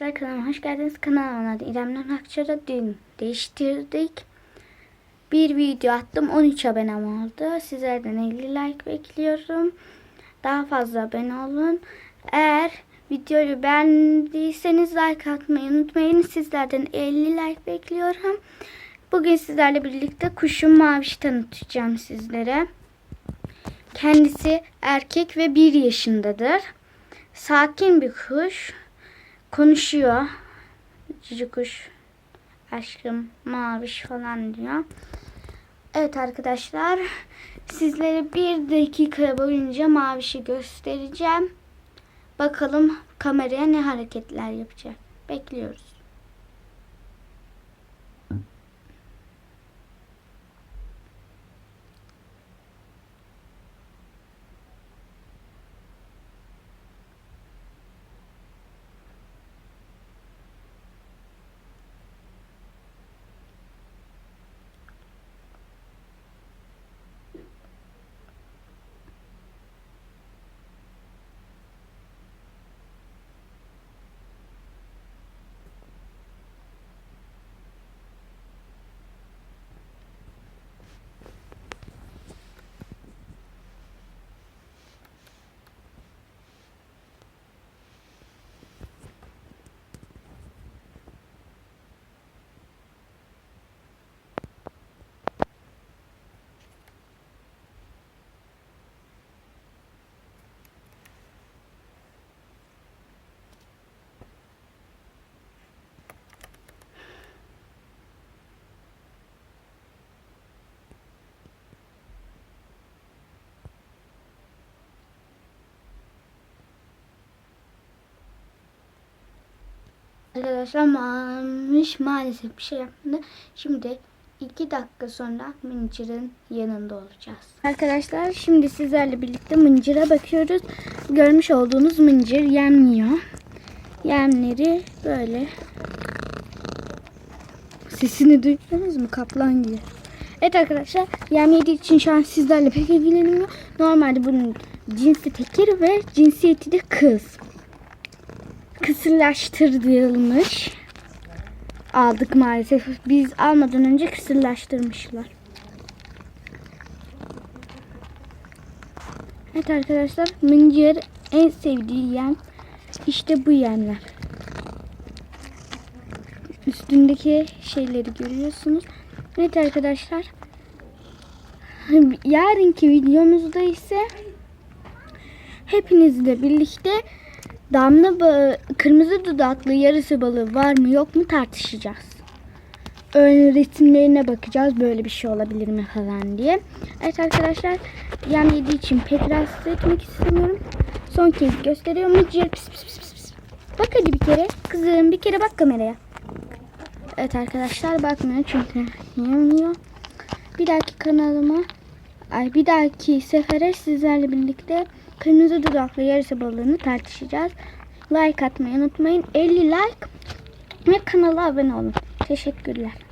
Arkadaşlar kanalıma hoş geldiniz. Kanalıma adı İrem'den Akçar'a dün değiştirdik. Bir video attım. 13 abonem oldu. Sizlerden 50 like bekliyorum. Daha fazla abone olun. Eğer videoyu beğendiyseniz like atmayı unutmayın. Sizlerden 50 like bekliyorum. Bugün sizlerle birlikte kuşum Maviş tanıtacağım sizlere. Kendisi erkek ve 1 yaşındadır. Sakin bir kuş. Konuşuyor. Cici kuş. Aşkım maviş falan diyor. Evet arkadaşlar. Sizlere bir dakika boyunca mavişi göstereceğim. Bakalım kameraya ne hareketler yapacak. Bekliyoruz. Arkadaşlar mamiş maalesef bir şey yapmadı. Şimdi iki dakika sonra Mıncır'ın yanında olacağız. Arkadaşlar şimdi sizlerle birlikte Mıncır'a bakıyoruz. Görmüş olduğunuz Mıncır yem Yemleri böyle. Sesini duydunuz mu? Kaplan gibi. Evet arkadaşlar yem yediği için şu an sizlerle pek ilgilenmiyor. Normalde bunun cinsi tekir ve cinsiyeti de kız kısırlaştırılmış. Aldık maalesef. Biz almadan önce kısırlaştırmışlar. Evet arkadaşlar mıncır en sevdiği yem işte bu yemler. Üstündeki şeyleri görüyorsunuz. Evet arkadaşlar. Yarınki videomuzda ise hepinizle birlikte Damla bağı, kırmızı dudaklı yarısı balığı var mı yok mu tartışacağız. Ön resimlerine bakacağız böyle bir şey olabilir mi falan diye. Evet arkadaşlar yem yediği için pek rahatsız etmek istemiyorum. Son kez gösteriyorum. Mıcır pis pis pis pis. Bak hadi bir kere. Kızım bir kere bak kameraya. Evet arkadaşlar bakmıyor çünkü yemiyor. Bir dahaki kanalıma ay bir dahaki sefere sizlerle birlikte kırmızı dudaklı yarısı balığını tartışacağız. Like atmayı unutmayın. 50 like ve kanala abone olun. Teşekkürler.